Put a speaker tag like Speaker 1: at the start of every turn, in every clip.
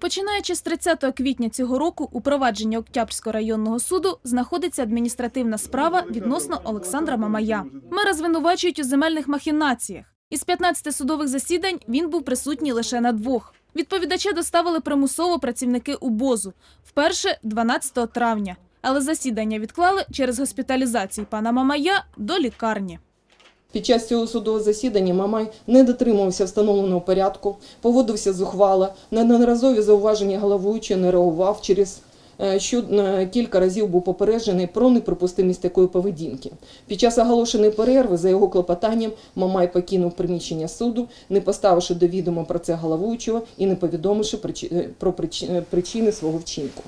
Speaker 1: Починаючи з 30 квітня цього року у провадженні Октябрського районного суду знаходиться адміністративна справа відносно Олександра Мамая. Мера звинувачують у земельних махінаціях. Із 15 судових засідань він був присутній лише на двох. Відповідача доставили примусово працівники УБОЗу вперше 12 травня, але засідання відклали через госпіталізацію пана Мамая до лікарні.
Speaker 2: Під час цього судового засідання Мамай не дотримувався встановленого порядку, поводився зухвало, на неодноразові зауваження головуючого не реагував через е, що е, кілька разів був попереджений про неприпустимість такої поведінки. Під час оголошеної перерви за його клопотанням Мамай покинув приміщення суду, не поставивши до відома про це головуючого і не повідомивши е, про причини свого вчинку.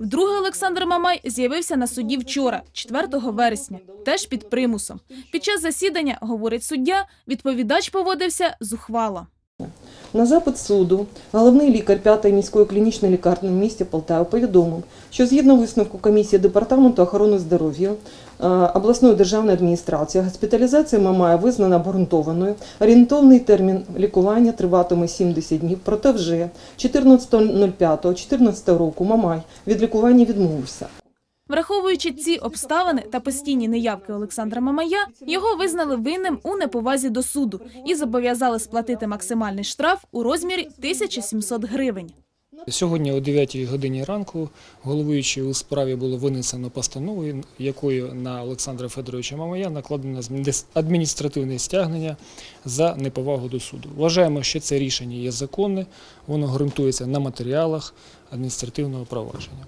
Speaker 1: Вдруге Олександр Мамай з'явився на суді вчора, 4 вересня, теж під примусом. Під час засідання, говорить суддя, відповідач поводився зухвало.
Speaker 2: На запит суду головний лікар 5-ї міської клінічної лікарні в місті Полтава повідомив, що згідно висновку комісії департаменту охорони здоров'я е, обласної державної адміністрації госпіталізація Мамая визнана обґрунтованою. Орієнтовний термін лікування триватиме 70 днів. Проте вже 14.05.14 року Мамай від лікування відмовився.
Speaker 1: Враховуючи ці обставини та постійні неявки Олександра Мамая, його визнали винним у неповазі до суду і зобов'язали сплатити максимальний штраф у розмірі 1700 гривень.
Speaker 3: Сьогодні о 9 годині ранку головуючий у справі було винесено постановою, якою на Олександра Федоровича Мамая накладено адміністративне стягнення за неповагу до суду. Вважаємо, що це рішення є законне, воно ґрунтується на матеріалах адміністративного провадження.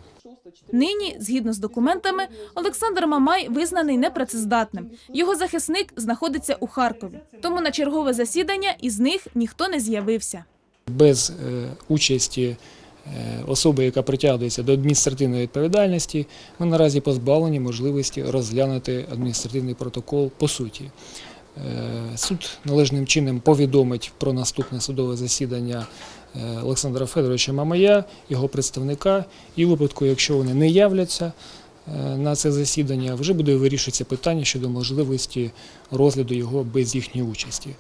Speaker 1: Нині, згідно з документами, Олександр Мамай визнаний непрацездатним. Його захисник знаходиться у Харкові. Тому на чергове засідання із них ніхто не з'явився.
Speaker 3: Без е, участі е, особи, яка притягується до адміністративної відповідальності, ми наразі позбавлені можливості розглянути адміністративний протокол по суті. Е, Суд належним чином повідомить про наступне судове засідання е, Олександра Федоровича Мамая, його представника, і в випадку, якщо вони не являться е, на це засідання, вже буде вирішуватися питання щодо можливості розгляду його без їхньої участі.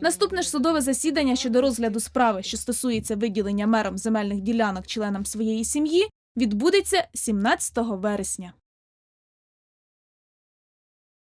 Speaker 1: Наступне ж судове засідання щодо розгляду справи, що стосується виділення мером земельних ділянок членам своєї сім'ї, відбудеться 17 вересня.